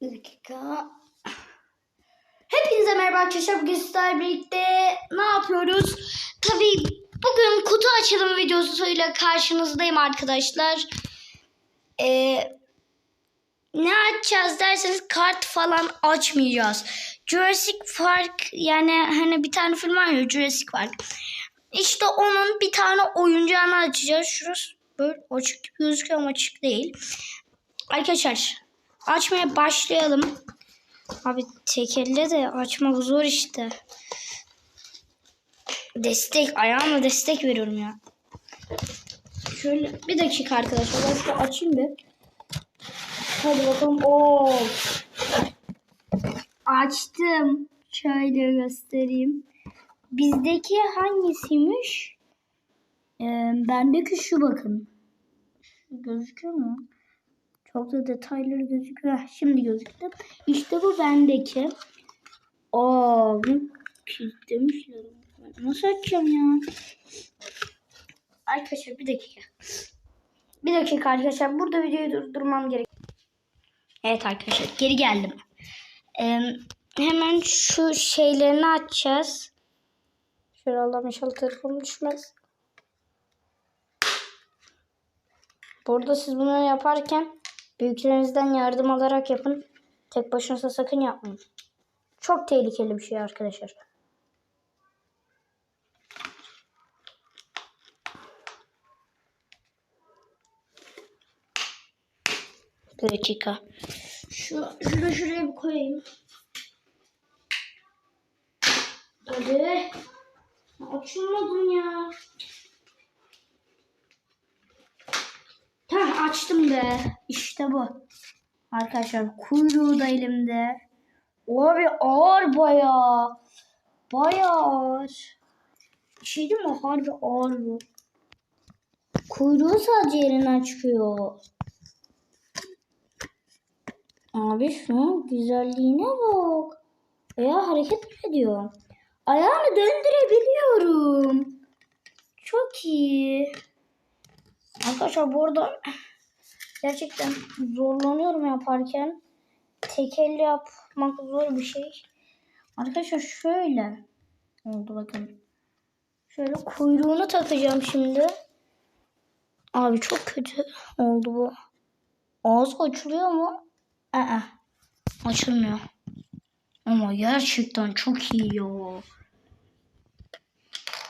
Bir dakika. Hepinize merhaba arkadaşlar. Bugün sizlerle birlikte ne yapıyoruz? Tabii bugün kutu açılım videosuyla karşınızdayım arkadaşlar. Ee, ne açacağız derseniz kart falan açmayacağız. Jurassic Park yani hani bir tane film var ya Jurassic Park. İşte onun bir tane oyuncağını açacağız. Şurası böyle açık gibi gözüküyor ama açık değil. Arkadaşlar açmaya başlayalım. Abi tek elle de açmak zor işte. Destek ayağımla destek veriyorum ya. Şöyle bir dakika arkadaşlar ben şunu açayım bir. Hadi bakalım. Oo. Açtım. Şöyle göstereyim. Bizdeki hangisiymiş? Ee, bendeki şu bakın. Gözüküyor mu? Da detayları gözüküyor. Şimdi gözüktü. İşte bu bendeki. Aa, kilitlemişler. Nasıl açacağım ya? Arkadaşlar bir dakika. Bir dakika arkadaşlar. Burada videoyu durdurmam gerek. Evet arkadaşlar geri geldim. Ee, hemen şu şeylerini açacağız. Şöyle Allah'ım inşallah telefonum düşmez. Burada siz bunu yaparken büyüklerinizden yardım alarak yapın. Tek başınıza sakın yapmayın. Çok tehlikeli bir şey arkadaşlar. Bir dakika. Şu, şunu şuraya bir koyayım. Hadi. Açılmadın ya. Be. İşte bu. Arkadaşlar kuyruğu da elimde. Abi ağır bayağı. Bayağı ağır. Bir şey değil mi? Harbi ağır bu. Kuyruğu sadece yerinden çıkıyor. Abi şunun güzelliğine bak. Ayağı hareket ediyor? Ayağını döndürebiliyorum. Çok iyi. Arkadaşlar bu arada gerçekten zorlanıyorum yaparken. Tek elle yapmak zor bir şey. Arkadaşlar şöyle oldu bakın. Şöyle kuyruğunu takacağım şimdi. Abi çok kötü oldu bu. Ağız açılıyor mu? Aa, açılmıyor. Ama gerçekten çok iyi ya.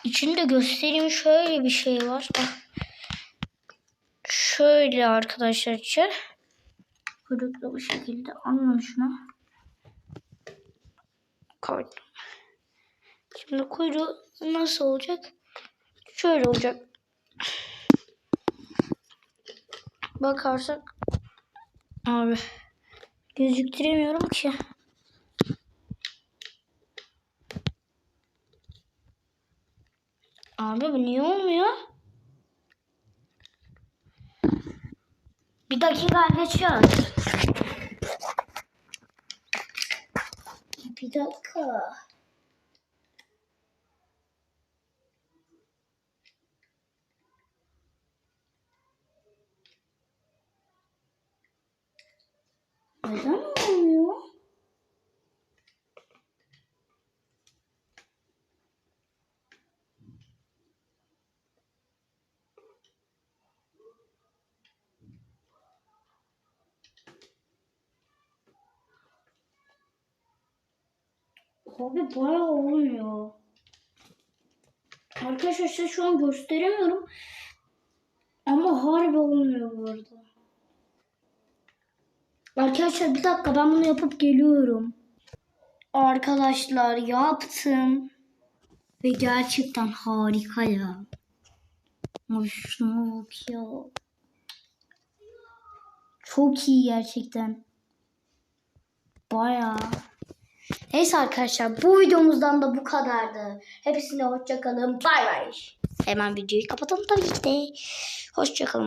İçinde göstereyim şöyle bir şey var. Bak. Şöyle arkadaşlar içi. Kuyruklu bu şekilde alın şunu. Koydum. Şimdi kuyruğu nasıl olacak? Şöyle olacak. Bakarsak abi gözüktüremiyorum ki. Abi bu niye olmuyor? Bir dakika geçiyor. Bir dakika. Neden olmuyor? Abi bayağı olmuyor. Arkadaşlar size şu an gösteremiyorum. Ama harbi olmuyor bu arada. Arkadaşlar bir dakika ben bunu yapıp geliyorum. Arkadaşlar yaptım. Ve gerçekten harika ya. Ay şuna bak ya. Çok iyi gerçekten. Bayağı. Neyse arkadaşlar bu videomuzdan da bu kadardı. Hepsine hoşçakalın. Bay bay. Hemen videoyu kapatalım tabii ki de. Hoşçakalın.